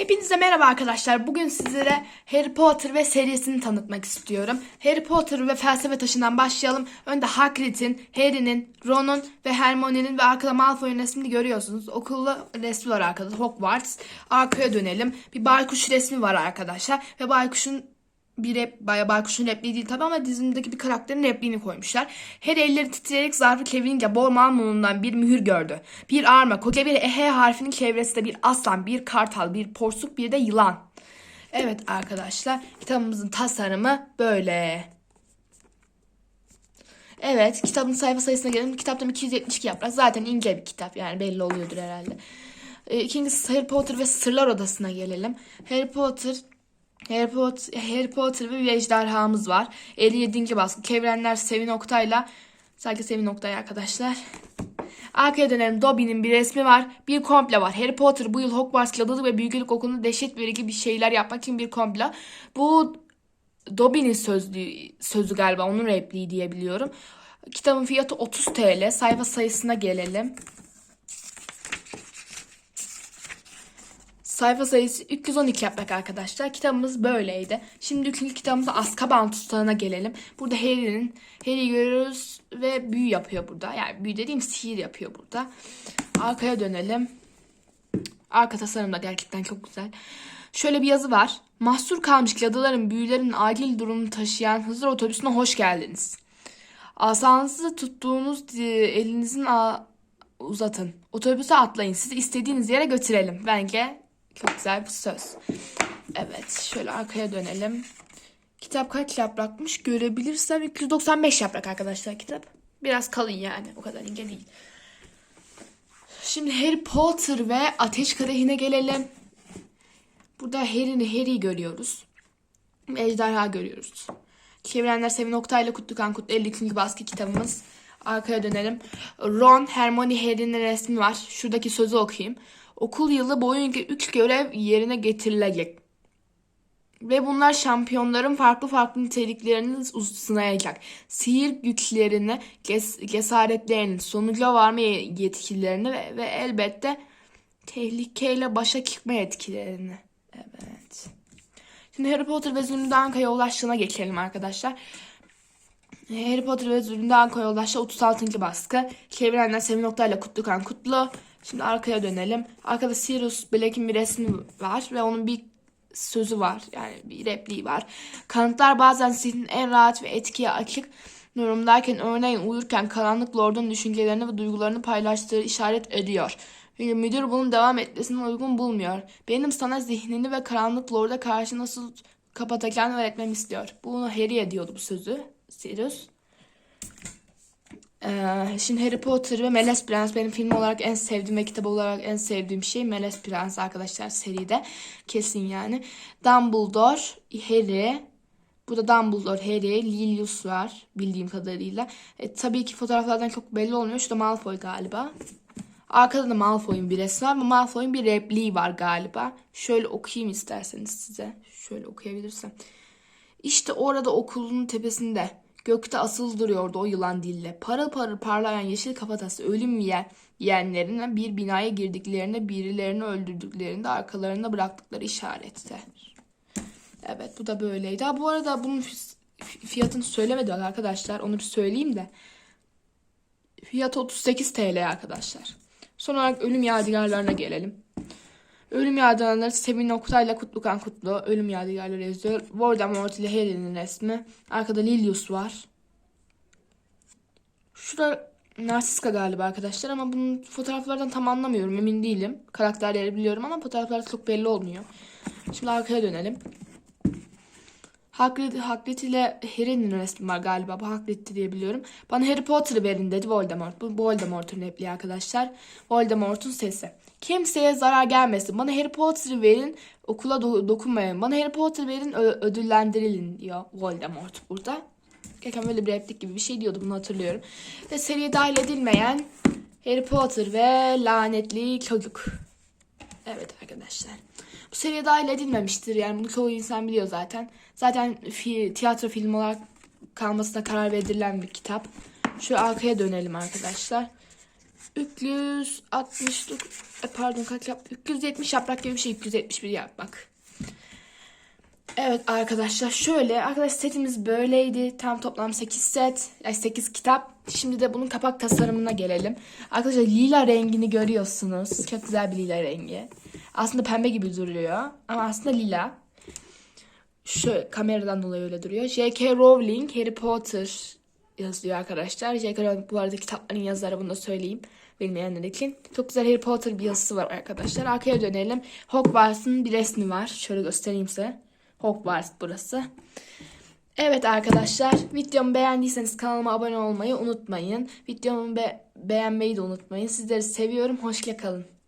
Hepinize merhaba arkadaşlar. Bugün sizlere Harry Potter ve serisini tanıtmak istiyorum. Harry Potter ve felsefe taşından başlayalım. Önde Hagrid'in, Harry'nin, Ron'un ve Hermione'nin ve arkada Malfoy'un resmini görüyorsunuz. Okulda resmi var arkada Hogwarts. Arkaya dönelim. Bir baykuş resmi var arkadaşlar. Ve baykuşun bir baya baykuşun repliği değil tabi ama dizimdeki bir karakterin repliğini koymuşlar. Her elleri titreyerek zarfı kevirince bol malmunundan bir mühür gördü. Bir arma, koca bir ehe harfinin çevresinde bir aslan, bir kartal, bir porsuk, bir de yılan. Evet arkadaşlar kitabımızın tasarımı böyle. Evet kitabın sayfa sayısına gelelim. Kitaptan 272 yaprak. Zaten ince bir kitap yani belli oluyordur herhalde. Ee, İkincisi Harry Potter ve Sırlar Odası'na gelelim. Harry Potter Harry Potter, Harry Potter ve bir ejderhamız var. 57. baskı. Kevrenler Sevin Oktay'la. Sadece Sevin Oktay arkadaşlar. Arkaya dönelim. Dobby'nin bir resmi var. Bir komple var. Harry Potter bu yıl Hogwarts Cadılı ve Büyücülük Okulu'nda dehşet verici bir şeyler yapmak için bir komple. Bu Dobby'nin sözlü, sözü galiba. Onun repliği diyebiliyorum. Kitabın fiyatı 30 TL. Sayfa sayısına gelelim. Sayfa sayısı 312 yaprak arkadaşlar. Kitabımız böyleydi. Şimdi ikinci kitabımıza Azkaban Tutağı'na gelelim. Burada Harry'nin Harry'i görüyoruz ve büyü yapıyor burada. Yani büyü dediğim sihir yapıyor burada. Arkaya dönelim. Arka tasarım da gerçekten çok güzel. Şöyle bir yazı var. Mahsur kalmış cadıların büyülerin acil durumunu taşıyan Hızır otobüsüne hoş geldiniz. Asanızı tuttuğunuz e, elinizin uzatın. Otobüse atlayın. Sizi istediğiniz yere götürelim. Bence çok güzel bir söz. Evet şöyle arkaya dönelim. Kitap kaç yaprakmış görebilirsem 295 yaprak arkadaşlar kitap. Biraz kalın yani o kadar ince değil. Şimdi Harry Potter ve Ateş Kadehi'ne gelelim. Burada Harry'ni Harry'i görüyoruz. Ejderha görüyoruz. Çevirenler Sevin Oktay'la Kutlukan Kutlu 52. baskı kitabımız. Arkaya dönelim. Ron, Hermione, Harry'nin resmi var. Şuradaki sözü okuyayım. Okul yılı boyunca 3 görev yerine getirilecek. Ve bunlar şampiyonların farklı farklı niteliklerini sınayacak. Sihir güçlerini, ces- cesaretlerini, sonuca varma yetkilerini ve, ve elbette tehlikeyle başa çıkma yetkilerini. Evet. Şimdi Harry Potter ve Zümrüt Anka'ya ulaştığına geçelim arkadaşlar. Harry Potter ve Zümrüt Anka'ya ulaştı 36. baskı. Çevirenler Sevin Oktay'la Kutlukan Kutlu. Şimdi arkaya dönelim. Arkada Sirius Black'in bir resmi var ve onun bir sözü var. Yani bir repliği var. Kanıtlar bazen zihnin en rahat ve etkiye açık durumdayken örneğin uyurken karanlık lordun düşüncelerini ve duygularını paylaştığı işaret ediyor. Müdür bunun devam etmesini uygun bulmuyor. Benim sana zihnini ve karanlık lorda karşı nasıl kapatacağını öğretmem istiyor. Bunu Harry'e diyordu bu sözü. Sirius. Ee, şimdi Harry Potter ve Melez Prens benim film olarak en sevdiğim ve kitap olarak en sevdiğim şey Melez Prens arkadaşlar seride. Kesin yani. Dumbledore, Harry. Burada Dumbledore, Harry, Lilius var bildiğim kadarıyla. E, tabii ki fotoğraflardan çok belli olmuyor. Şurada Malfoy galiba. Arkada da Malfoy'un bir resmi var ama Malfoy'un bir repliği var galiba. Şöyle okuyayım isterseniz size. Şöyle okuyabilirsem. İşte orada okulun tepesinde gökte asılı duruyordu o yılan dille. Parıl parıl parlayan yeşil kafatası ölüm yiyen yiyenlerine bir binaya girdiklerinde birilerini öldürdüklerinde arkalarında bıraktıkları işaretler. Evet bu da böyleydi. Ha, bu arada bunun fi- fiyatını söylemediler arkadaşlar. Onu bir söyleyeyim de. Fiyatı 38 TL arkadaşlar. Son olarak ölüm yadigarlarına gelelim. Ölüm yadigarları Sevin Oktay'la Kutlukan Kutlu. Ölüm yadigarları yazıyor. Voldemort ile Harry'nin resmi. Arkada Lilius var. Şurada Narsiska galiba arkadaşlar ama bunun fotoğraflardan tam anlamıyorum emin değilim. Karakterleri biliyorum ama fotoğraflar çok belli olmuyor. Şimdi arkaya dönelim. Hagrid, Hagrid ile Harry'nin resmi var galiba. Bu Hagrid'ti diye biliyorum. Bana Harry Potter'ı verin dedi Voldemort. Bu Voldemort'un repliği arkadaşlar. Voldemort'un sesi. Kimseye zarar gelmesin. Bana Harry Potter'ı verin. Okula do- dokunmayın. Bana Harry Potter verin ö- ödüllendirilin diyor Voldemort burada. Gerçekten böyle bir replik gibi bir şey diyordu bunu hatırlıyorum. Ve seriye dahil edilmeyen Harry Potter ve lanetli çocuk. Evet arkadaşlar. Bu seriye dahil edilmemiştir yani bunu çoğu insan biliyor zaten. Zaten fi- tiyatro filmi olarak kalmasına karar verilen bir kitap. Şu arkaya dönelim arkadaşlar. 369 e, pardon kaç yap 370 yaprak gibi bir şey 371 yaprak. Evet arkadaşlar şöyle arkadaş setimiz böyleydi. Tam toplam 8 set. Yani 8 kitap. Şimdi de bunun kapak tasarımına gelelim. Arkadaşlar lila rengini görüyorsunuz. Çok güzel bir lila rengi. Aslında pembe gibi duruyor. Ama aslında lila. Şu kameradan dolayı öyle duruyor. J.K. Rowling Harry Potter yazıyor arkadaşlar. J.K. Rowling bu arada kitapların yazarı bunu da söyleyeyim. Bilmeyenler için. Çok güzel Harry Potter bir yazısı var arkadaşlar. Arkaya dönelim. Hogwarts'ın bir resmi var. Şöyle göstereyim size. Hogwarts burası. Evet arkadaşlar videomu beğendiyseniz kanalıma abone olmayı unutmayın. Videomu be- beğenmeyi de unutmayın. Sizleri seviyorum. Hoşça kalın.